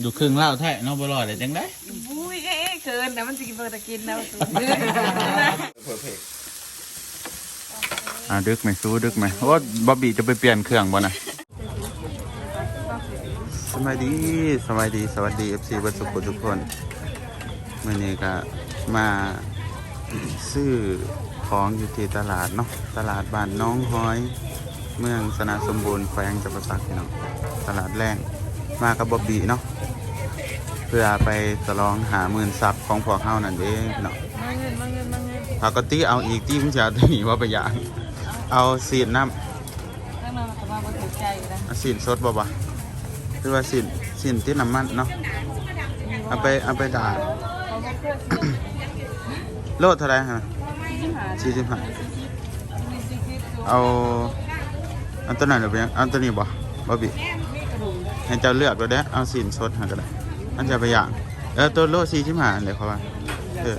อยู่ครึ่งเล่าแท้เน้องบลอดเลยจังได้บุ้ยเอ๊ะเกินแต่มันจะกินเบอร์ตะกินแล้วสูงอ่าดึกไหมสู้ดึกไหมว่าบ๊อบบี้จะไปเปลี่ยนเครื่องบ่นะสวัสดีสวัสดีสวัสดีเอฟซีบัสุขุทุกคนมื่อนี้ก็มาซื้อของอยู่ที่ตลาดเนาะตลาดบ้านน้องห้อย เมืองสนาสมบูรณ์แขวงจับปะสักพี่น้องตลาดแรงมากับบ๊อบบี้เนาะ เพื่อไปตลองหาหมื่นซับของพวกเฮานั่นเองพี่น้องมาเงินมาเงินมาเงินปกติเอาอีกที่มึงจะเอาตัวนี้ว่าไปอย่างเอาสีนน้ข้างนอกแต่ว่ามันถูกใจอยู่นะำเอาสีนสดบ่บ่คือว่าสีนสีนที่น้ำมันเนาะเอาไปเอาไปด่าดเขาก็เพื่อนโลดเท่าไหรฮะที่หาสี่สิบห้ามีซีคิดตัวเอาเอาตัวไหนหรือเปล่าเอาตัวนี้บ่บ่บิมีกระดูกให้เจ้าเลือกก็ได้เอาสีนสดหาก็ได้ อันจะไปอย่างเออตัวโลสี่สิบห้าเลยเขาว่าเออ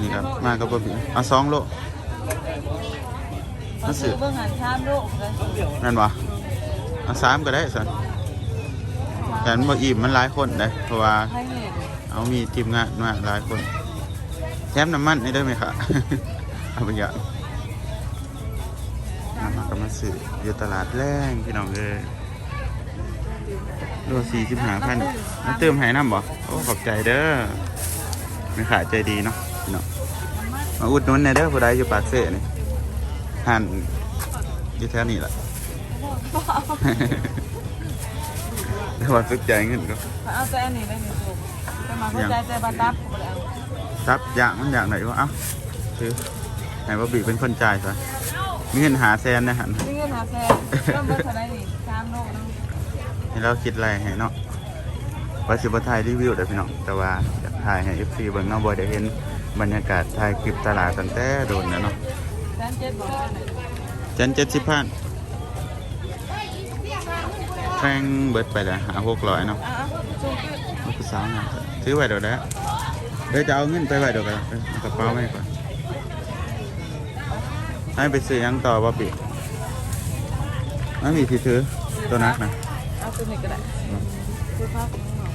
นี่ครับมากับบ่บิเอาสองโลมาซื้อเบื้องหันชามโลนั่นบ่เอาสามก็ได้สันแต่มันบ่อิ่มมันหลายคนได้เพราะว่าเอามีทีมงานมาหลายคนแถมน้ำมันได้ไหมคะเอาไปอย่างน้ำมันก็มาซื้ออยู่ตลาดแรงพี่น้องเลย โลสี่สิบห้าพันมาเติมให้น้ำบ่โอ้ขอบใจเด้อไม่ขายใจดีเนาะพี่น้องมาอุดหนุนในอยเด้อผู้ใดอยู่ปากเซ่นี่หันอยู่แถวนี้แหละแต่ว่าสุดใจเงินก็เอาแต่อันนี้ได้หนึ่งตัวแต่มาเข้าใจแต่บาตับก็แล้วรับอย่างมันอย่างไหนวะเอ้าซื้อไหนว่าบีเป็นคนจ่ายซะมีเงินหาแซนนะฮะนี่เงินหาแฟนก็เบอร์เท่าไรนี่ชามโลกนึง ให้เราคิดอะไรให้เนาะว่าสิบถ่ายรีวิวเด้อพี่น้องแต่ว่าอยากถ่ายให้ FC เบิ่งเนาะบ่ได้เห็นบรรยากาศถ่ายคลิปตลาดตั้งแต่โดนแล้วเนาะแสนเจ็ดหมื่นจันเจ็ดสิบพันแพงเบิดไปแล้วหาหกร้อยเนาะอะสูงขึ้นมันคือสาวงามซื้อไว้เดี๋ยวได้เดี๋ยวจะเอาเงินไปไว้เดี๋ยวกันกระเป๋าไว้ก่อนให้ไปซื้อยังต่อบ่ปีไม่มีที่ซื้อตัวนักนะ ตัวนี้ก็ได้ซื้อผ้าของหนอ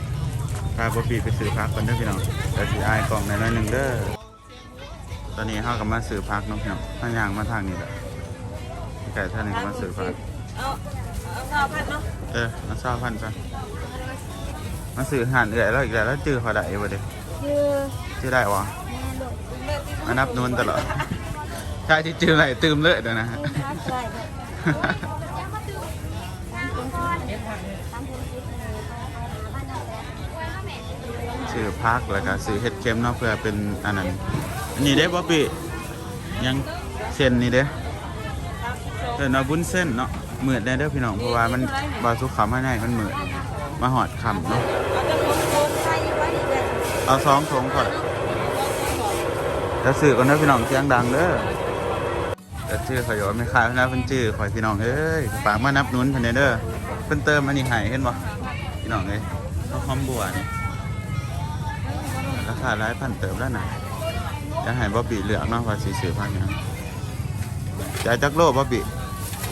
พาบ่ปีไปซื้อพักก่อนเด้อพี่น้องแต่สิอายกล่องหน่อยๆหนึงเด้อ ตอนนี้เฮาก็มาซื้อพักเนาะพี่น้องถ้าย่างมาทางนี้แหละไก่ท่านนี้ก็มาซื้อพักเอาเอาเก้าพันเนาะ เออมาเศร้าพันซะมาซื้ออาหารเอื่อยแล้วอีกแล้วแล้วจื้อเขาได้บ่เด้คือจื้อได้วะแม่ที่มานับนวลตลอดใช่ที่จื้ออะไรตืมเลยเดี๋ยวนะ ซื้อพักแล้วก็ซื้อเห็ดเค็มเนาะเพื่อเป็นอันนั้นอันนี้เด้บ๊อบบี้ยังเส้นนี่เด้เออเนาะบุ้นเส้นเนาะเหมือดได้เด้อพี่น้องเพราะว่ามันบาสุขามให้ได้มันเหมือดมาหอดคำเนาะเอาสองถุงก่อนจะซื้อก่อนเด้อพี่น้องเสียงดังเด้อจะชื่อขอยไม่ขายนะเพิ่นชื่อขอยพี่น้องเอ้ยฝากมานับนุ้นเพิ่นเด้อเพิ่นเติมอันนี้ให้เห็นบ่พี่น้องเอ้ยเอาหอมบัวนี่รา คาหลายพันเติมแล้วนะจะให้บ๊อบบี้เลือกเนาะว่าสีสือพันยังจ่ายจักโลบ๊อบบี้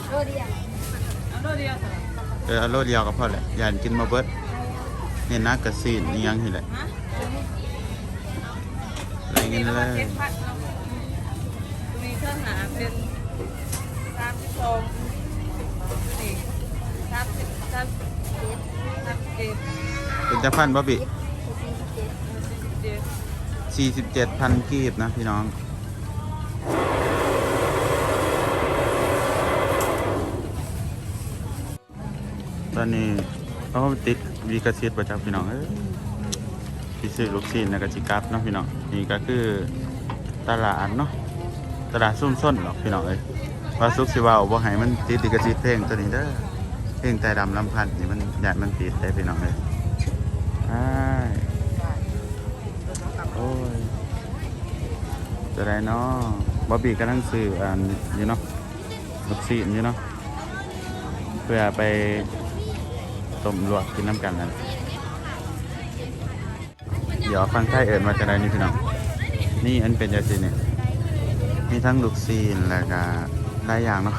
เอาโลเดียวสิเออเอาโลเดียวก็พอแหละอย่ากินมาเบิดนี่นักกระซีนนี่ยังที่แหละอะไรเงี้ยเลยเจ็ดพันเนาะมีเครื่องหาเป็นสามสิบสองนี่สามสิบสามสิบเจ็ดสามสิบเจ็ดเป็นจะพันบ๊อบบี้ 47,000 กีบนะพี่น้อง ตอนนี้เขาติดวีกาะซิดประจับพี่น้องที่ซื้อลูกซีนนะกระจิกับเนาะพี่น้อง นี่ก็คือตลาดเนาะ ตลาดซุ่มส้นหรอกพี่น้องเอ้ยว่าซุกสิว่าบ่ให้มันติดติกระซิเพลงตัวนี้เด้อเพลงใจดำลำพันธ์นี่มันใหญ่มันติดได้พี่น้องเลยใช่ จะได้เนาะบอบบี้ก็นั่งซื้ออันอยู่เนาะลูกชิ้นอยู่เนาะเพื่อไปต้มลวกกินน้ำกันนั่นเดี๋ยวฟังไทยเอิญมาจะได้นี่พี่น้องนี่อันเป็นยาซีเนี่ยมีทั้งลูกซีนแล้วก็หลายอย่างเนาะ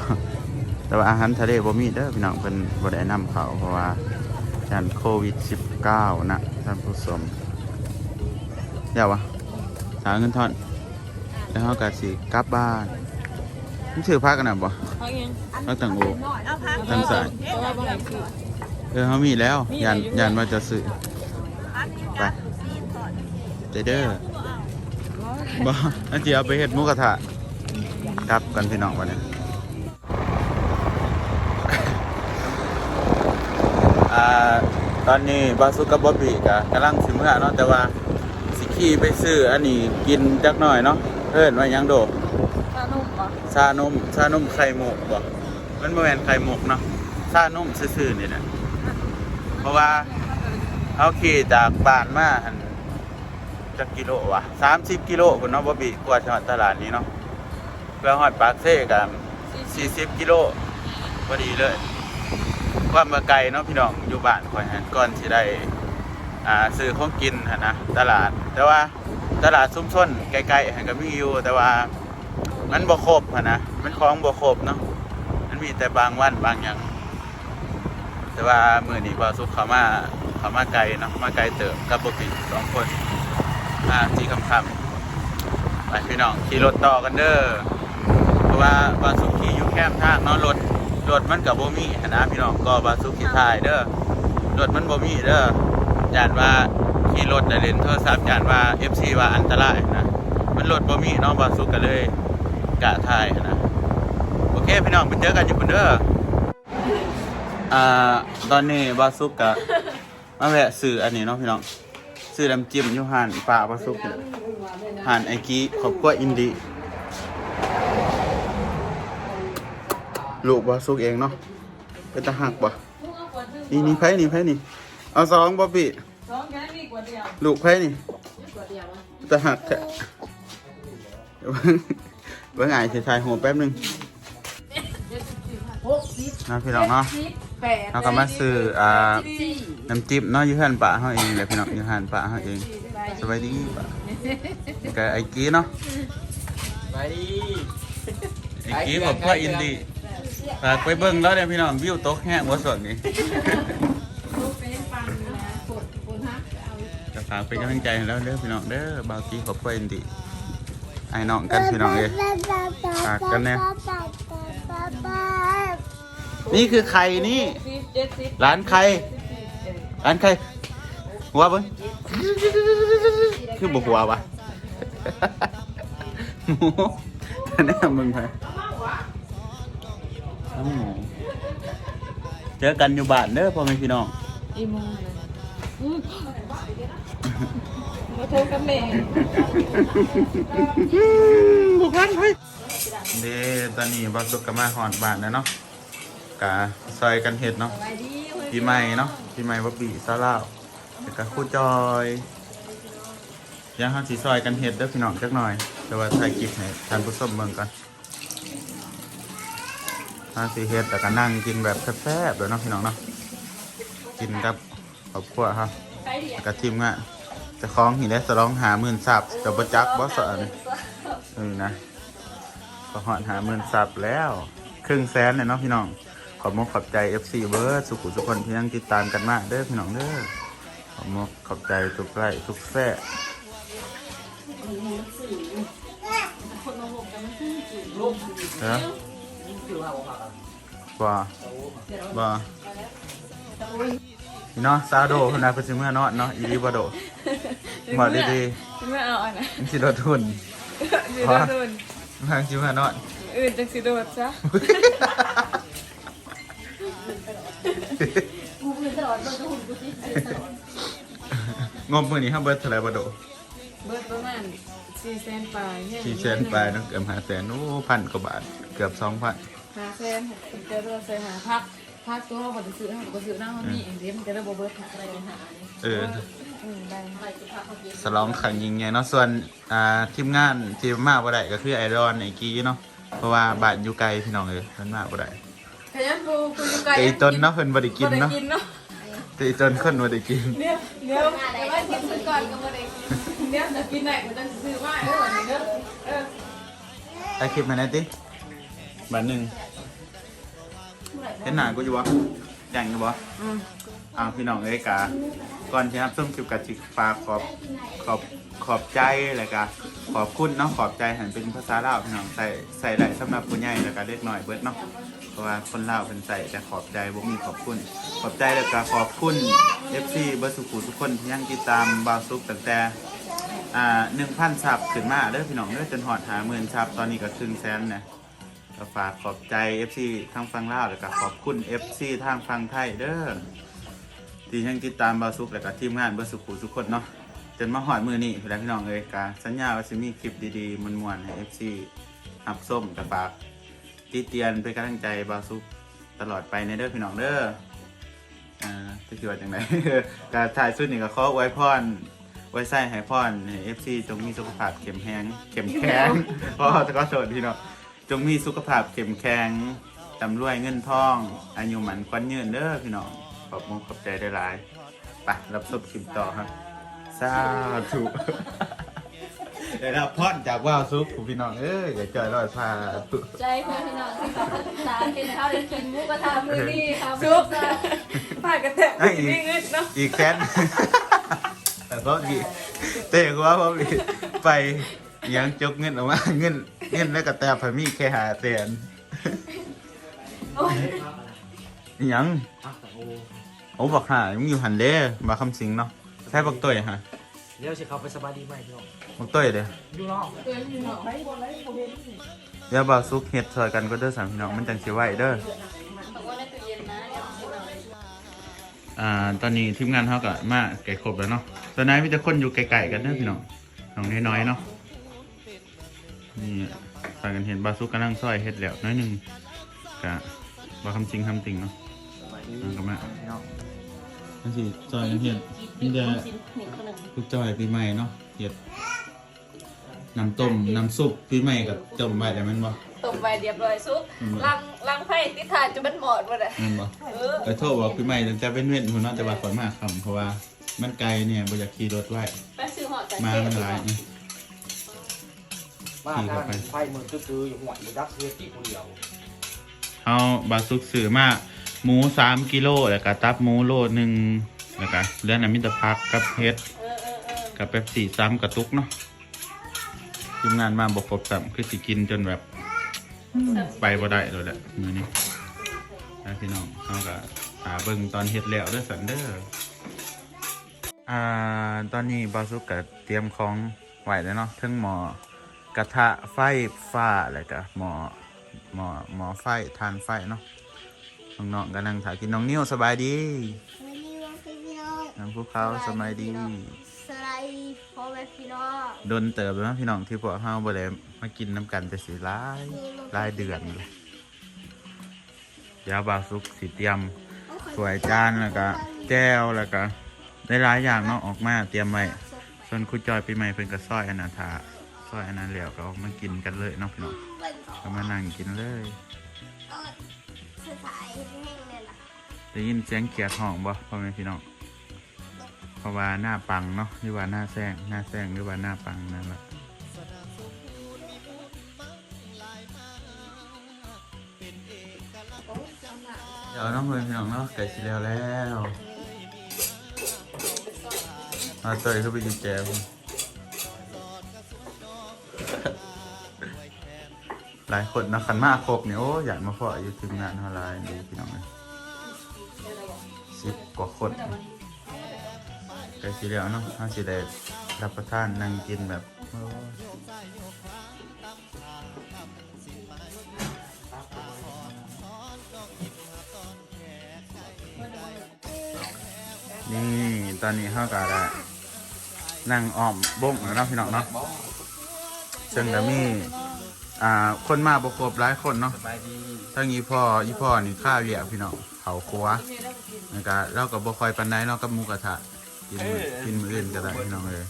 แต่ว่าอาหารทะเลบ่มีเด้อพี่น้องเพิ่นบ่ได้นำเขาเพราะว่ายันโควิด 19 นะท่านผู้ชมเดี๋ยววะสาเงินทอน แล้วเขาก็สิกลับบ้านนี่ชื่อพักกันนะบ่พักยังพักต่างโอเอาพักทางสายเพราะว่าบ่ให้คือเออเขามีแล้วยันยันว่าจะซื้อไปเจเดอร์บ่อันที่เอาไปเฮ็ดหมูกระทะกลับกันพี่น้องวันนี้อ่าตอนนี้บาสุกับบอบบี้กะกำลังสิเมื่อเนาะแต่ว่าสิขี่ไปซื้ออันนี้กินจักหน่อยเนาะ เพิ่นว่าหยังโดตานุ่มปะชานมชานมไข่มุกบ่มันบ่แม่นไข่มุกเนาะชานมซื่อๆนี่แหละเพราะว่าเอาขี่จากบ้านมาหั่นจักกิโลวะ30 กิโลพุ่นเนาะบอบบี้กว่าจะฮอดตลาดนี้เนาะเพื่อฮอดปากเซ่กัน40 กิโลพอดีเลย ความมาไกลเนาะพี่น้องอยู่บ้านคอยหันก่อนที่ได้ อ่าซื้อของกินนะตลาด แต่ว่าตลาดซุ้มชนใกลๆหันก็มีอยู่ แต่ว่ามันบ่ครบนะมันของบ่ครบเนาะมันมีแต่บางวันบางอย่าง แต่ว่ามือนี้บ่าวสุขเขามาเขามาไกลเนาะมาไกลเติบกับบ่ปิสองคนอ่าที่คำๆไปพี่น้องขี่รถต่อกันเด้อเพราะว่าบาสุขขี่อยู่แคมทางเนาะรถรถมันกับโบมี่นะพี่น้องก็บาสุขี่ทายเด้อรถมันโบมี่เด้อ ยานว่าขี่รถแต่เล่นโทรศัพท์ยานว่า FC ว่าอันตรายนะมันรถโบมี่น้องบาสุกันเลยกะทายนะโอเคพี่น้องไปเจอกันอยู่บนเด้ออ่าตอนนี้บาสุกกะมาแวะซื้ออันนี้เนาะพี่น้องซื้อน้ำจิ้มอยู่ห่านปลาบาสุกเนี่ยห่านไอกี้ขอบคุณอินดีลูกบาสุกเองเนาะเป็นตาหักบ่นี่นี่ไผนี่ไผนี่ เอาสองบ๊อบบี้สองแค่นี้กว่าเดียวลูกไผนี่ตาหักแท้เดี๋ยวเบิ่งเบิ่งไงสิทายหัวแป๊บหนึงหกสิบนะพี่น้องเนาะสิบแปดเราก็มาซื้ออ่าสี่น้ำจิ้มเนาะอยู่หันปะเฮาเองแหละพี่น้องอยู่หันปะเฮาเองสบายดีปะกับไอ้กี้เนาะไปดิไอ้กี้ผมก็อินดีฝากไปเบิ่งแล้วเนี่ยพี่น้องวิวตกแห้งว่าส่วน ฝากเป็นกำลังใจให้แล้วเด้อพี่น้องเด้อบาวกี้ขอบคุณอิไอ้น้องกันพี่น้องเอ้ยฝากกันแน่นี่คือไข่นี่ร้านใครร้านใครหัวเบิ้งคือบุหัววะหมูแน่มึงไปน้งหมูเจอกันอยู่บ้านเด้อพ่อแม่พี่น้องอีโม มาโทรกับแม่บุกร้านไปเด้ตอนนี้บักสุกกมาหอดบ้านแล้วเนาะกะซอยกันเห็ดเนาะไปดีเว้ยปีใหม่เนาะปีใหม่บ๊อบบี้ซาลาวแล้วก็คู่จอยยังห้าสีซอยกันเห็ดเด้อพี่น้องจักหน่อย แต่ว่าถ่ายคลิปให้ท่านผู้ชมเบิ่งกันห้าสีเห็ดแต่ก็นั่งกินแบบแซ่บๆเลยเนาะพี่น้องเนาะกินกับครอบครัวครับไปดิแล้วก็ทีมงาน จะคล้องหินได้สลองหาหมื่นสับจะประจักบอสอนี่เออนะก็หอดหาหมื่นสับแล้ว ครึ่งแสนเลยเนาะพี่น้อง ขอบมกขอบใจ FC เบิร์ดสุขุทุคนที่ยังติดตามกันมากเด้อพี่น้องเด้อขอบมกขอบใจทุกไลค์ทุกแซ่เด้อบ่บ่พี่น้องซาโดคนนั้นเป็นเมื่อนอนเนาะอีริบาโด บ่ดีไม่เอาอันนะๆมันสิโดดทุน สิโดนโดนทางสิเมื่อนอน อื่นจังสิโดดซะงบมือนี้ห้าเบิร์ดเท่าไหรบ่โดเบิดประมาณสี่แสนปลายเนี่ยสี่แสนปลายเนาะเกือบห้าแสนโอ้พันกว่าบาท เกือบสองพันหาแสนผมจะเลือกใส่หาพักพักตัวเขาบอกจะซื้อเขาบอกจะซื้อหน้ามันมีเองเดี๋ยวมันจะได้บ่เบิดหาอะไรหาเอออืมได้ สลองขังยิงไงเนาะส่วนอ่าทีมงานที่มากบ่ได้ก็คือไอรอนไอกี้เนาะเพราะว่าบ้านอยู่ไกลพี่น้องเลยเพิ่นมากบ่ได้ขยันปูปูอยู่ไกลแต่อีตนเนาะเพิ่นบ่ได้กินเนาะบ่ได้กินเนาะแต่อีตนคนบ่ได้กินเดี๋ยวเดี๋ยวเดี๋ยวว่ากินซะก่อนก็บ่ได้กินเดี๋ยวจะกินไหนมันจะซื้อมาเออเดี๋ยวเออไอคลิปมาแน่ติบาทหนึงเห็นหน้ากูอยู่บ่อ ย่างอยู่บ่อืมอ้าวพี่น้องเอ้ยกาก่อนที่ครับส้มคลิปกับจิฝากขอบขอบขอบใจแล้วก็ขอบคุณเนาะขอบใจหันเป็นภาษาลาวพี่น้องใส่ใส่ได้สำหรับผู้ใหญ่แล้วก็เล็กน้อยเบิดเนาะเพราะว่าคนลาวเป็นใส่แต่ขอบใจบ่มีขอบคุณ ขอบใจแล้วก็ขอบคุณ FC เบิร์สุขุทุกคนที่ยังติดตามบาวซุกตั้งแต่อ่า1,000ซับขึ้นมาเด้อพี่น้องเด้อจนฮอด50,000ซับตอนนี้ก็ครึ่งแสนนะ ก็ฝากขอบใจ FC ทางฟังลาวแล้วก็ขอบคุณ FC ทางฟังไทยเด้อที่ยังติดตามบาซุกแล้วก็ทีมงานเบอร์สุขุทุกคนเนาะจนมาหอดมือนี่พี่น้องพี่น้องเอ้ยกาสัญญาว่าจะมีคลิปดีๆมวนๆให้ FC หับส้มกับฝากติเตียนเป็นกำลังใจบาซุกตลอดไปในเด้อพี่น้องเด้ออ่าจะคิดว่าจังไงการถ่ายสุดนี่ก็ขอไว้พรไว้ใส่ให้พรให้ FC จงมีสุขภาพเข้มแข็งเข้มแข็งเพราะจะก็โสดพี่น้อง จงมีสุขภาพเข้มแข็งจำรวยเงินทอง อายุหมันควันยืนเด้อพี่น้องขอบมุกขอบใจได้หลายไปรับชมคลิปต่อครับสาธุเดี๋ยวรับพรจากว่าวซุปคุณพี่น้องเอ้ยอย่าจอยรอยพาธุใจเพื่อนพี่น้องที่เขาศึกษาเป็นเขาเลยกินหมูกระทะมือนี่ครับซุปผ้ากระแทกไม่เงินเนาะอีกแค้นแต่พ่อดีเตะหัว่าพ่อดีไปยังจกเงินออกมาเงิน เงินแล้วก็แต่พมีแค่หาแสนโอ้ยยังอะโอ้โอ้บอกหามึงอยู่หันเด้มาคำสิงเนาะใช่บักต้ยฮะเดี๋ยวสิเขาไปสบายดีไหมพี่น้องบักต้ยเด้ดูน้องเพื่อนพี่น้องเดี๋ยวบาวซุกเฮ็ดซอยกันก็เด้อสามพี่น้องมันจังสิไหวเด้อบอกว่าในตู้เย็นนะเดี๋ยวพี่น้องอ่าตอนนี้ทีมงานเฮาก็มาไก่ครบแล้วเนาะตอนนั้นมีแต่คนอยู่ไกลๆกันเด้อพี่น้องน้องน้อยๆเนาะ นี่ฝากกันเห็นบาวซุกกำลังซอยเฮ็ดแล้วน้อยหนึงก็บ่คำจริงคำจริงเนาะสบายดีมันก็มาพี่น้องจังสิซอยกันเฮ็ดมีแต่ลูกจอยปีใหม่เนาะเฮ็ดน้ำต้มน้ำซุปปีใหม่กับต้มไว้ได้แม่นบ่ตบไปเรียบร้อยซุปลังลังไผ่ติดทานจนมันหมดหมดอะแม่นบ่เออไปโทษบอกพี่ใหม่ตั้งแต่เป็นเว้นคนเนาะแต่ว่าขอนมากคำเพราะว่ามันไกลเนี่ยบ่อยากขี่รถไว้ไปซื้อหอดจากมาเจ๊มันหลายนี่ บ้านทางไฟมือตื้อๆอยู่หัวอยู่ดักเรือที่คนเดียวเอาบาซุกซื้อมาหมูสามกิโลแล้วก็ตับหมูโลหนึ่งแล้วก็เรื่องน้ำมิตรพักกับเฮ็ดเออเออเออกับเป๊ปซี่ซ้ำกระตุกเนาะทีมงานมาบอกครบซ้ำคือสิกินจนแบบไปบ่ได้เลยแหละมื้อนี้นะพี่น้องเอาก็หาเบิ่งตอนเฮ็ดแล้วเด้อสันเด้ออ่าตอนนี้บาซุกก็เตรียมของไหวแล้วเนาะเทั้งหมอ กระทะไฟฟ้าแล้วก็หมอหมอหมอไฟทานไฟเนาะน้องๆกำลังถ่ายกินน้องนิ้วสบายดีวันนี้วันพี่น้องน้องภูเขาสบายดีสไลด์พ่อแม่พี่น้องโดนเติบแล้วพี่น้องที่พวกเฮาบ่ได้มากินน้ำกันแต่สิหลายหลายเดือนเลยเดี๋ยวบาวสุกสิเตรียมถ้วยจานแล้วก็แก้วแล้วก็ได้หลายอย่างเนาะออกมาเตรียมไว้ส่วนคุณจอยปีใหม่เพิ่นก็ซอยอนาถา ซอยอนาแล้วก็ออกมากินกันเลยเนาะพี่น้องเของก็มานั่งกินเลยเออสถายแห้งเลยล่ะได้ยินเสียงเขียดห้องบ่พ่อแม่พี่น้องเพราะว่าหน้าปังเนาะหรือว่าหน้าแซงหน้าแซงหรือว่าหน้าปังนั่นแหละเดี๋ยวน้องเพื่อนพี่น้องเนาะไก่สิแล้วแล้วมาเตยเข้าไปดีแจม หลายคนนะขันมากครบเนี่ยโอ้อยากมาพออยู่ทีมงานเท่าไรดีพี่น้องเลยสิบกว่าคนไก่สิแล้วเนาะถ้าสิได้รับประทานนั่งกินแบบนี่ตอนนี้เขาก็ได้นั่งอ้อมบ้งแล้วเนาะพี่น้องเนาะซึ่งก็มี อ่า คนมาบกครบหลายคนเนาะสบายดีทั้งอีพ่ออีพ่อนี่ข้าวเหยียบพี่น้องเขาครัวแล้วก็เราก็บ่ค่อยปานใดเนาะกับหมูกระทะกินมื้อกินมื้ออื่นก็ได้พี่น้องเลย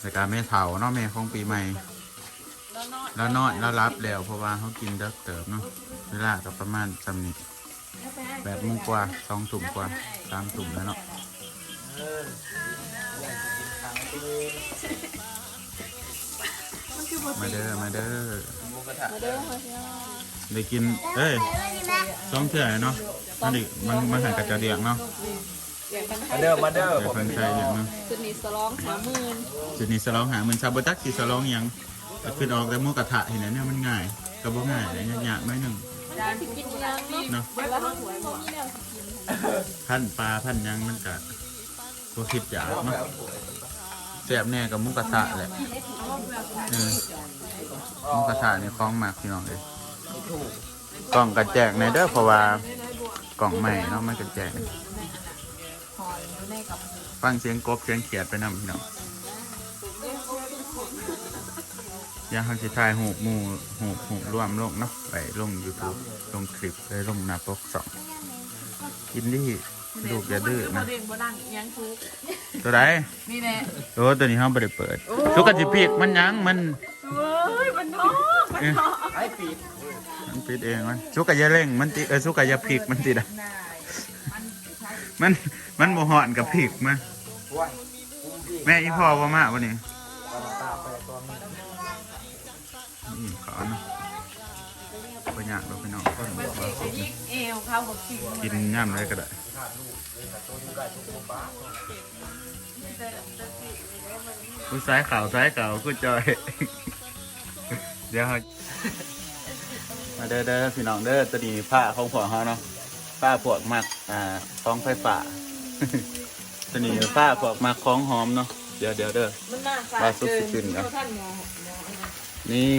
แล้วก็แม่เฒ่าเนาะแม่ของปีใหม่ แล้วนอนแล้วนอนแล้วรับแล้วเพราะว่าเขากินเด็กเติบเนาะเวลาก็ประมาณจำนี้แบบโมุงกว่าสองถุ่มกว่าสามถุ่มแล้วเนาะ เอออยากจะกินทางตื้อมาเด้อมาเด้อหมูกระทะมาเด้อมาเด้อได้กินเอ้ยสองเถื่อเนาะมันดิมันมันหันกับจะเดียงเนาะเดี๋ยวกันมาเด้อมาเด้อเดี๋ยวเพิ่นใส่อย่างเนาะจุดนี้สลองหาหมื่นจุดนี้สลองหาเหมือนซาบตักสิสลองหยังก็ขึ้นออกแต่หมูกระทะเห็นไหมเนี่ยมันง่ายก็บ่ง่ายเลยยากๆหน้อยหนึงจานกินยังเนาะเนาะเวลาเขาหวยหมดพันปลาพันหยังมันก็บ่คิดอยากเนาะ แซ่บแน่กับหมูกระทะแหละเออหมูกระทะนี่คล้องมากพี่น้องเอ้ยกล่องกระแจกในเด้อเพราะว่ากล่องใหม่เนาะมันกระแจกฟังเสียงกบเสียงเขียดไปนำพี่น้องอยางเขาสิถ่ายหูปหมู่หูปหูปร่วมลงเนาะไปลง YouTube ลงคลิปเลยลงหน้าปกสองกินดิ ลูกอย่าดื้อนะ เรียนบ่ดังยังทุกตัวใดนี่แน่โอ้ตัวนี้ห้องไม่ได้เปิดสุกจิพีกมันหยังมันเฮ้ยมันท้องมันท้องไอ้ปีดมันปิดเองมันสุกะอยาเร่งมันติเออสุกะอยาพริกมันติดอะนายมันมันบ่หอนกับพริกมาว้ายอุ้มพี่แม่อีพ่อว่ามาวันนี้ตาตาไปตัวนี้นี่ขอเนาะ ปัญญากเราไปน้องก็มันเด็กจะยิกเอวเข้าบอกกินกินย่ำเลยก็ได้ผู้สายขาวสายขาวกูจอย เดี๋ยวเขามาเด้อเด้อพี่น้องเด้อตัวนี้ผ้าของผัวเขาเนาะผ้าพวกมักอ่าของไฟป่าตัวนี้ผ้าพวกมักของหอมเนาะเดี๋ยวเดี๋ยวเด้อมันน่าสาว่าซุปสิขึ้นนะท่านหมอหมอนี่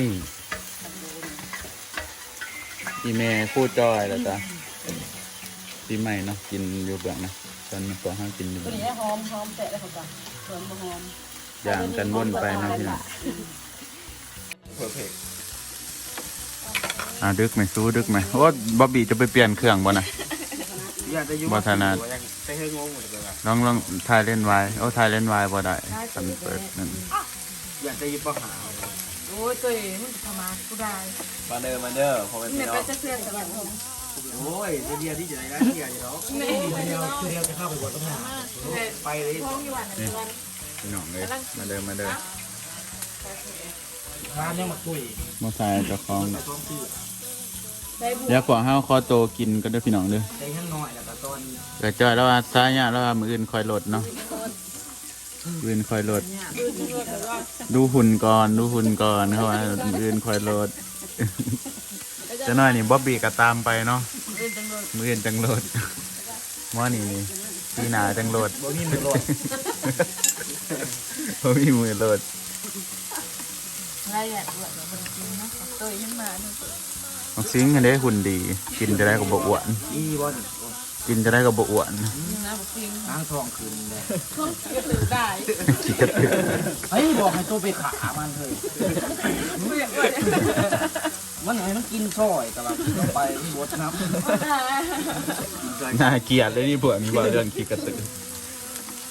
อีเมคู่จอยแล้วจ้ะปีใหม่เนาะกินอยู่เบื้องนะตอนนี้พวกเขากินอยู่ตัวเบื้องนี้หอมหอมแตะแล้วเขาจ้ะส่วนบ่หอมย่างกันวนไปเนาะพี่น้องเพอร์เฟกอ่าดึกไหมสู้ดึกไหมโอ้บ๊อบบี้จะไปเปลี่ยนเครื่องบ่นะอยากจะยุ่งบ่ถนัดยังไปเฮ้ยงงหมดเลยว่ะลองลองถ่ายเล่นไวายโอ้ถ่ายเล่นไวายบ่ได้ทันเปิดนั่นอยากจะยิ้มป้าหาโอ้ยตัวเองมันทำมากูได้มาเด้อมาเด้อพอเป็นเนี่พี่ยน้ไปองจะเพื่อนกับแบบผมโอ้ยเดียวที่จะได้ได้เดียวอยู่แล้วนี่เดียวเดียวจะเข้าไปกดต้องหาไปเลยท้องอยู่วันนึงวันพี่น้องเลยมาเดินมาเดินร้านยังมาคุยมาถ่ายเจ้าของแต่ต้องซื้อได้บุญเดี๋ยวพวกเฮาขอโตกินก็ได้อพี่น้องเด้อได้ข้างน้อยแล้วก็ตอนเกิดจอยแล้วว่าซ้ายเนี่ยแล้วว่ามืออื่นคอยโหลดเนาะ ออื่นคอยโหลดดูที่รถแล้วก็ดูหุ่นก่อน ดูหุ่นก่อนเขาว่ามืออื่นคอยโหลดจะน้อยนี่บ๊อบบี้ก็ตามไปเนาะเล่นจังเลยมืออื่นจังโหลดหมอนี่นี่ปีหนาจังโหลดบ่มีมือรถบ่มีมือโหลดอะไรอย่างเงี้ยมันกินนะตัวยังมาเนี่ยออกซิงค์ให้ได้หุ่นดี กินจะได้กับบอ้วนอีบอลกินจะได้กับบอ้วนนะบอกจริง ล้างทองคืนเลยก็ถือได้ขี้กระตือเฮ้ยบอกให้ตัวไปขามันเลยไม่อยากว่ามันไหนมันกินซอยแต่ว่ากินลงไปบวชนับน่าเกลียดเลยนี่พวกนี้บอกเรื่องขี้กระตือ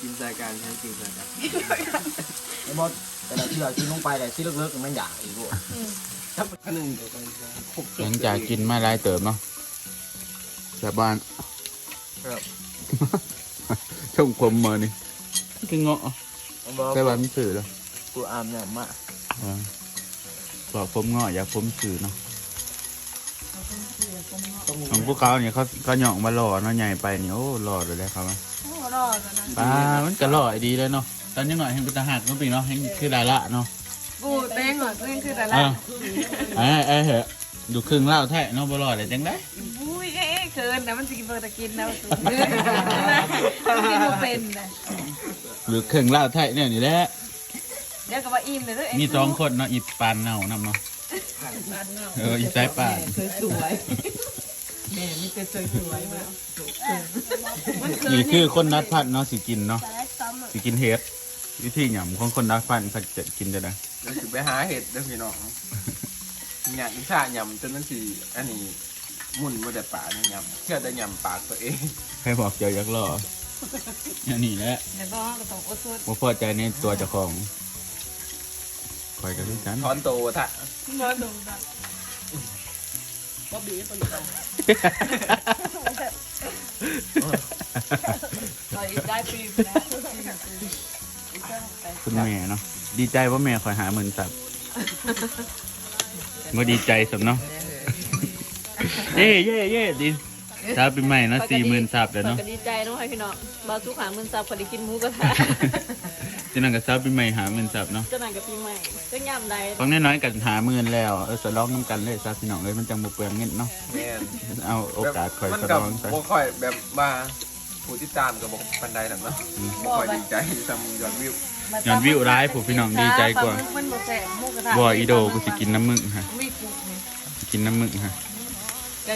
กินใส่กันใช้กินใส่กันไอ้บอสแต่ละเชื่อกินลงไปแต่ที่เลิกๆมันอยากอีกด้วยถ้าเป็นหนึ่งเดียวกันหลังจากกินมาหลายเติมเนาะจากบ้านครับ ช่องผมมานี่คือเงาะใช่บ้านมีสื่อเหรอกูอามเนี่ยมากอ่าบอกผมเงาะอยากผมสื่อเนาะของพวกเขาเนี่ยเขาเขาหย่องมาหล่อเนาะใหญ่ไปนี่โอ้หล่อเลยแหละครับโอ้รอดแล้วนะปลามันก็หล่อดีเลยเนาะตอนนี้หน่อยเห็นกุตาหักก็ปีเนาะเห็นคือดาละเนาะกูเต้งเหรอเต้งคือแต่ละเออไอ้ไอ้เหอะดูครึ่งเล่าแท้เนาะบ่หล่อเลยจังได้อุ้ย เอ๊ะเกินนะมันจะกินเบอร์ตะกินนะเนื้อกินโมเป็นนะหรือครึ่งเล่าแท้เนี่ยนี่แหละเดี๋ยวก็ว่าอิ่มเลยด้วยมีสองคนเนาะอีปานเน่านำเนาะเอออีสายปานสวยแม่มีแต่สวยสวยมานี่คือคนนัดพันเนาะสิกินเนาะแต่ละซ้อมสิกินเห็ดวิธีหยำของคนนัดพันเขาจะกินจะได้เดี๋ยวสิไปหาเห็ดเด้อพี่น้องหยาดนิชายำจนนั่นสิอันนี้ห มุนมาแต่ป่าเนี่ยยำเชื่อแต่ยำปากตัวเองใครบอกเจอยักษ์ล่ออันนี้แหละเดี๋ยวก็ก็ต้องอดทนว่าพอใจในตัวเจ้าของคอยกันด้วยกันถอนโตวะท่ะนอนดูแบบบ๊อบบี้คนเดียวต่อยได้ปีไปแล้วคุณแม่เนาะดีใจว่าแม่คอยหาหมื่นสับมาดีใจสำเนาะ เย่เย่เย่ดีซับปีใหม่เนาะสี่หมื่นซับแล้วเนาะก็ดีใจเนาะให้พี่น้องบาสุขาหมื่นซับพอดีกินหมูกระทะจะนั่งกับซับปีใหม่หาหมื่นซับเนาะจะนั่งกับปีใหม่ก็ย่ำใดฟังน้อยๆกันหาหมื่นแล้วเออสลองน้ำกันเลยซับพี่น้องเลยมันจังบ่เปลืองเงินเนาะแม่นเอาโอกาสคอยมันสกับลองซะบ่ค่อยแบบมาผู้ติดตามกับบ่ปันใดนั่นเนาะบ่ค่อยดีใจทำยอดวิว ย้อนวิวร้ายผู้พี่น้องดีใจกว่ามันบ่แซ่บหมูกระทะบ่อีโดกูสิกินน้ำมึงฮะ มีปุกนี่กินน้ำมึงฮะก็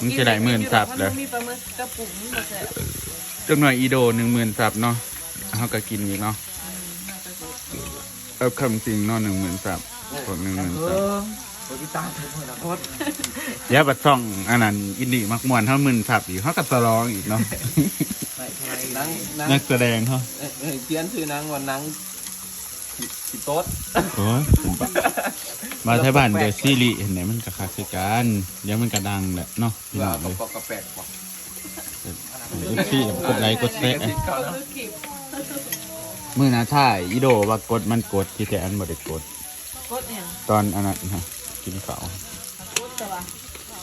มึงจะได้หมื่นซับเหรอมันมีปลาหมึกกระปุกมันบ่แซ่บจังหน่อยอีโดหนึ่งหมื่นซับเนาะเขาก็กินอีกเนาะเอาคำจริงเนาะหนึ่งหมื่นซับกดหนึ่งหมื่นเอซับอผู้ติดตามทุกคนนะโคตรเดี๋ยวบัดซ่องอันนั้นอินดี้มักมวนเขาหมื่นซับอีกเขาก็สลองอีกเนาะไม่ใช่นังนังนักแสดงเขาเอ้ยเอ้ยเขียนชื่อนางว่านัง สิสิโต๊ดโอ้ยผมปะมาไทยบ้านเดอะซีรีส์เห็นไหมมันกระคักคือกันเดี๋ยวมันกระดังแหละเนาะพี่น้ว่าองเลก็ยปอกกระแปลกบอกเอฟซีกดไลค์กดแชร์ติดเขาเนาะคือคลิปมื่อนะถ่ายอีโดว่ากดมันกดที่แต่อันบ่ได้กดกดเนี่ยตอนอันนั้นฮะกินข้าวกดแต่ว่า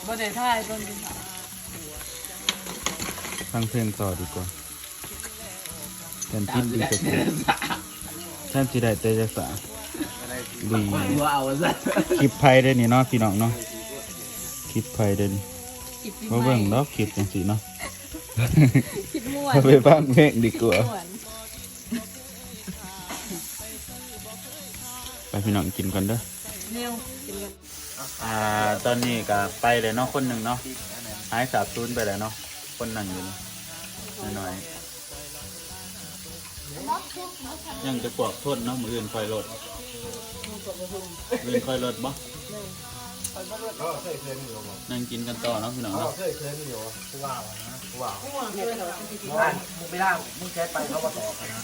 บ่ได้ถ่ายต้นกินข้าวฟังเพลงต่อดีกว่าแทนที่ดีจะกดแท่านที่ได้แต่จะสาดีว่าเอาซะคลิปไพได้นี่เนาะพี่น้องเนาะคลิปไพได้นี่คลิปปีใหมาเบิ่งดอกคลิปจังซี่เนาะคลิปม่วนไปฟังเพลงดีกว่าไปพี่น้องกินก่อนเด้อเนี่ยอ่าตอนนี้ก็ไปเลยเนาะคนหนึ่งเนาะหายสาบสูญไปแล้วเนาะคนหนั่งอยู่น้อย ยังจะกวกโทษเนาะมืออื่นคอยรถมืออื่นคอยรถบ่นั่งกินกันต่อเนาะพี่น้องเนาะเคยเคยมีอยู่ผู้ว่านะผู้ว่ามึงไม่ได้มึงแค่ไปเขามาต่อกันนะ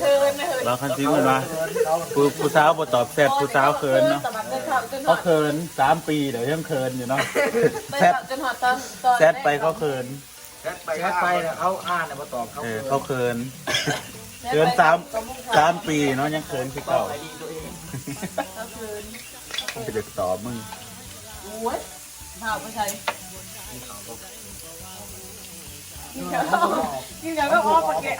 เคินไม่เคินเราคันซิมันว่าผู้ผู้สาวบ่ตอบแซดผู้สาวเขินเนาะแต่แบบจนหอดจนหเขาอดเขินสามปีเดี๋ยวยังเขินอยู่เนาะไปแบบจนหอดตอนตอนแซดไปเขาเขินแค่ไปแค่ไปนะเขาอ่านนะมาตอบเขาเออเขาเขิน เขินสามสามปีเนาะยังเขินคือเก่าไอดีตัวเองก็คือไปเด็กตอบมึงโอ้ยเผาไปใช้กินกับกินกับก็พอปะแกะ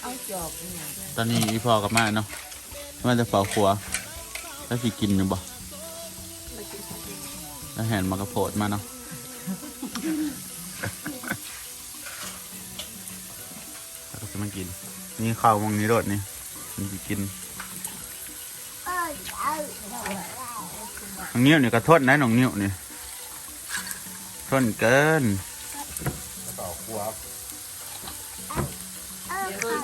เอาจอบเนี่ยตอนนี้อีพอกับมาเนาะมันจะเฝ้าครัวแล้วสิกินอยู่บ่แล้วแหนมากระโพดมาเนาะแล้วก็จะมากิน นี่ข้าวมองนี้รดนี่มันสิกินเออเอาน้องนิ้วนี่ก็ทนนะน้องนิ้วนี่ทนเกินต่อครัวเออค่ะ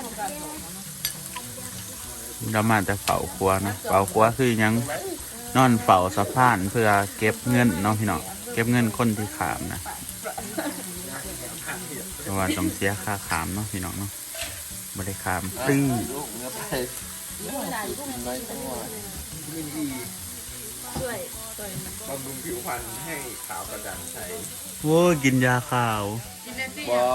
เรามาแต่เฝ้าครัวนะเฝ้าครัวคือหยังนอนเฝ้าสะพานเพื่อเก็บเงินเน้องพี่น้องเก็บเงินคนที่ขามนะเพราะว่าต้องเสียค่าขามเนาะพี่น้องเนาะ ไม่ได้ขามฟรีลูกเนื้อไปไม่ต้องว่ายินดีช่วยช่วยบำรุงผิวพรรณให้ขาวกระจ่างใสโว้ยกินยาขาวกินแน่ตี้บอ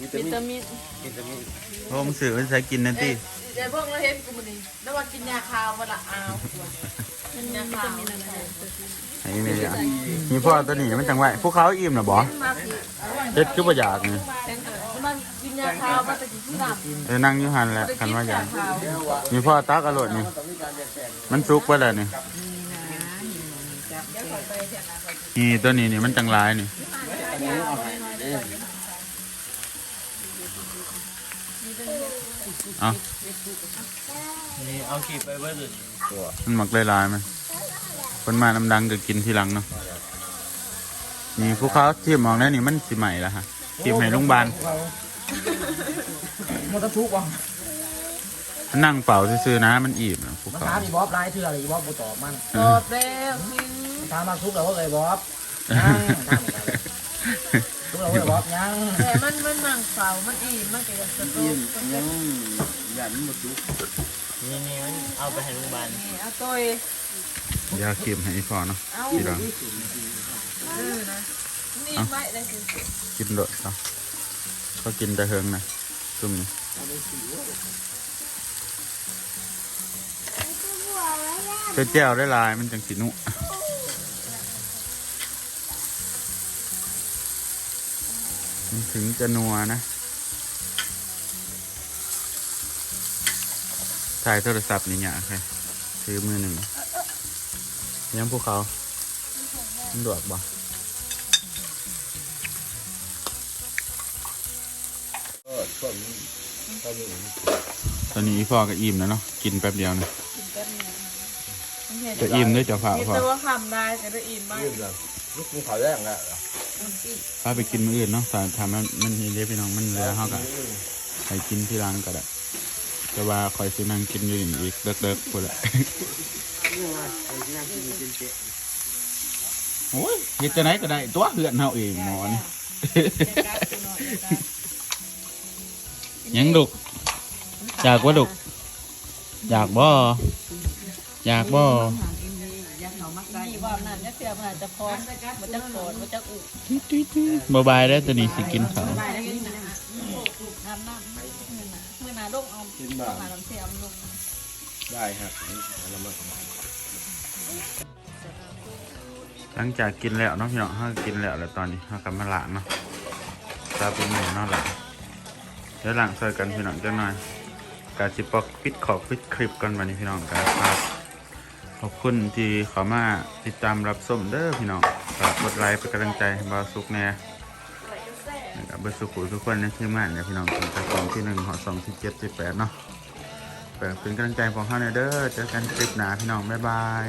วิตาวิมินตามินวิตามินโอ้มสื่อมันใช้กินนะติเดี๋ยวพวกเราเห็นกูมันนี่แล้วว่ากินยาคาวมาละอ้าวกินยาคาวอะไรไอ้นี่อะมีพ่อตัวนี้มันจังไหวพวกเขาอิ่มนะบอมาสิเฮ็ดคือบ่อยากนี่มันกิน ยาคาวมาต่กินที่หลับเออนั่งอยู่หันแหละคันว่าอยากคาวมีพ่อตักอร่อยนี่ มันสุกไปแล้วนี่นี่ตัวนี้นี่มันจังไรนี่เอานี่เอาขีดไปเบิ้ลตัวมันหมักลายๆมันคนมาน้ำดังก็กินทีหลังเนาะนี่พวกเขาที่มองได้นี่มันสิใหม่แล้วฮะทีมให้โรงพยาบาล มันก็ทุกว่ะมันนั่งเป่าซื่อๆนะมันอิ่มนะพวกมันเขาถามอีบอบไล่เถื่ออะไรอีบอบกูตอบมันตอบแล้วกินถามมาทุกแล้วว่าเลยบอบยังทุกแล้วว่าเลยบอบยังแต่มันมันมังเฝ้ามันอิ่มมันเกิดสตูยังยันหมดทุกนี่นี่เอาไปให้โรงพยาบาลนี่เอาตัวยาเค็มให้พอเนาะเอาทีหลังเออนะนี่ไม่ได้คือกินโดดเขา เขากินแต่เฮิงนะซุ่มนี่จะบวกไว้แล้วเจ้าแจ้วได้ลายมันจังสิหนุมันถึงจะนัวนะถ่ายโทรศัพท์นี่เนี่ยใครซื้อมือหนึ่งยังพวกเขามันดวกบ่ ตอนนี้อีฟอก็อิ่มแล้วเนาะกินแป๊บเดียวนะกินแป๊บนึงมันเห็นจะอิ่มด้วยจะฝ่ามีพอแต่ว่าคำได้แต่ได้อิ่มมาก ยืดเลยลูกกินข้าวแรกแล้วพาไปกินมื้ออื่นเนาะถ้าทำมันมันมีเล็พี่น้องมันเหลือเฮาก็ไปกินที่ร้านก็ได้แต่ว่าคอยสินั่งกินอยู่นี่อีกเลิกๆพุ่นละโอ้ยเฮ็ดจังไดก็ได้ ตัวเฮือนเฮาเองหมอนี่ยังดุก อยากว่าดุกอยากบ่อยากบ่นี่ว่านั่นจะเสียมันอาจจะพร้อมมันจะโกรธมันจะอุบ่บายแล้วตัวนี้สิกินข้าวน้ำน้ำเมื่อนาลงเอากินบ้างมาน้ำเสียมลงได้ครับแล้วมันหลังจากกินแล้วเนาะพี่น้องเฮากินแล้วแล้วตอนนี้เฮาก็มาล้างเนาะตาเป็นหมูเนาะล่ะเดี๋ยวล้างใส่กันพี่น้องจังหน่อย กาจิปอกปิดขอบปิดคลิปกันวันนี้พี่น้องกันครับ ขอบคุณที่เข้ามาติดตามรับชมเด้อพี่น้องฝากกดไลค์เป็นกำลังใจให้บาสุกแน่นะครับเบอร์สุขุทุกคนในทีมากเนี่ยพี่น้องตั้งแต่สองที่หนึ่งหอสองที่เจ็ดที่แปดเนาะเปิดเป็นกำลังใจของเขาในเด้อเจอกันคลิปหนาพี่น้องบ๊ายบาย